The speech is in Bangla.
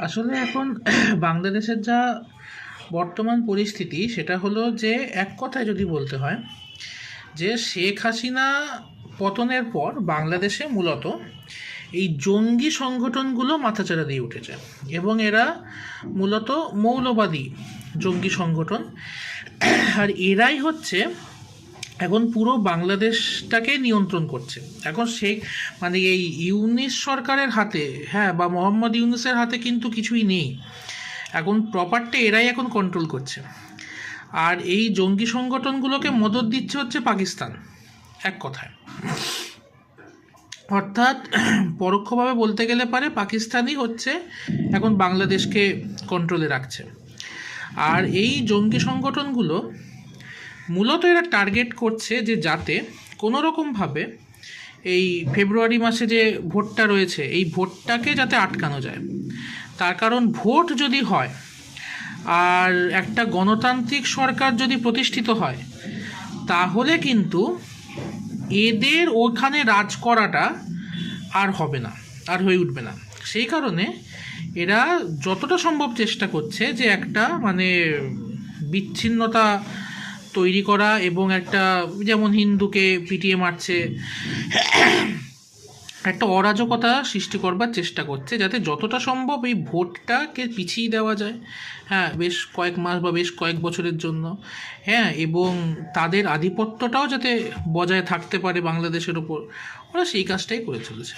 আসলে এখন বাংলাদেশের যা বর্তমান পরিস্থিতি, সেটা হলো যে এক কথায় যদি বলতে হয়, যে শেখ হাসিনা পতনের পর বাংলাদেশে মূলত এই জঙ্গি সংগঠনগুলো মাথাচাড়া দিয়ে উঠেছে এবং এরা মূলত মৌলবাদী জঙ্গি সংগঠন। আর এরাই হচ্ছে এখন পুরো বাংলাদেশটাকে নিয়ন্ত্রণ করছে। এখন শেখ মানে এই ইউনিস সরকারের হাতে হ্যাঁ বা মোহাম্মদ ইউনুসের হাতে কিন্তু কিছুই নেই। এখন প্রপারটা এরাই এখন কন্ট্রোল করছে। আর এই জঙ্গি সংগঠনগুলোকে মদত দিচ্ছে হচ্ছে পাকিস্তান, এক কথায়। অর্থাৎ পরোক্ষভাবে বলতে গেলে পারে, পাকিস্তানই হচ্ছে এখন বাংলাদেশকে কন্ট্রোলে রাখছে। আর এই জঙ্গি সংগঠনগুলো মূলত এরা টার্গেট করছে যে যাতে কোনো রকমভাবে এই ফেব্রুয়ারি মাসে যে ভোটটা রয়েছে, এই ভোটটাকে যাতে আটকানো যায়। তার কারণ ভোট যদি হয় আর একটা গণতান্ত্রিক সরকার যদি প্রতিষ্ঠিত হয়, তাহলে কিন্তু এদের ওখানে রাজ করাটা আর হবে না, আর হয়ে উঠবে না। সেই কারণে এরা যতটা সম্ভব চেষ্টা করছে যে একটা মানে বিচ্ছিন্নতা তৈরি করা এবং একটা, যেমন হিন্দুকে পিটিয়ে মারছে, একটা অরাজকতা সৃষ্টি করবার চেষ্টা করছে, যাতে যতটা সম্ভব এই ভোটটাকে পিছিয়ে দেওয়া যায় হ্যাঁ বেশ কয়েক মাস বা বেশ কয়েক বছরের জন্য হ্যাঁ এবং তাদের আধিপত্যটাও যাতে বজায় থাকতে পারে বাংলাদেশের ওপর, ওরা সেই কাজটাই করে চলেছে।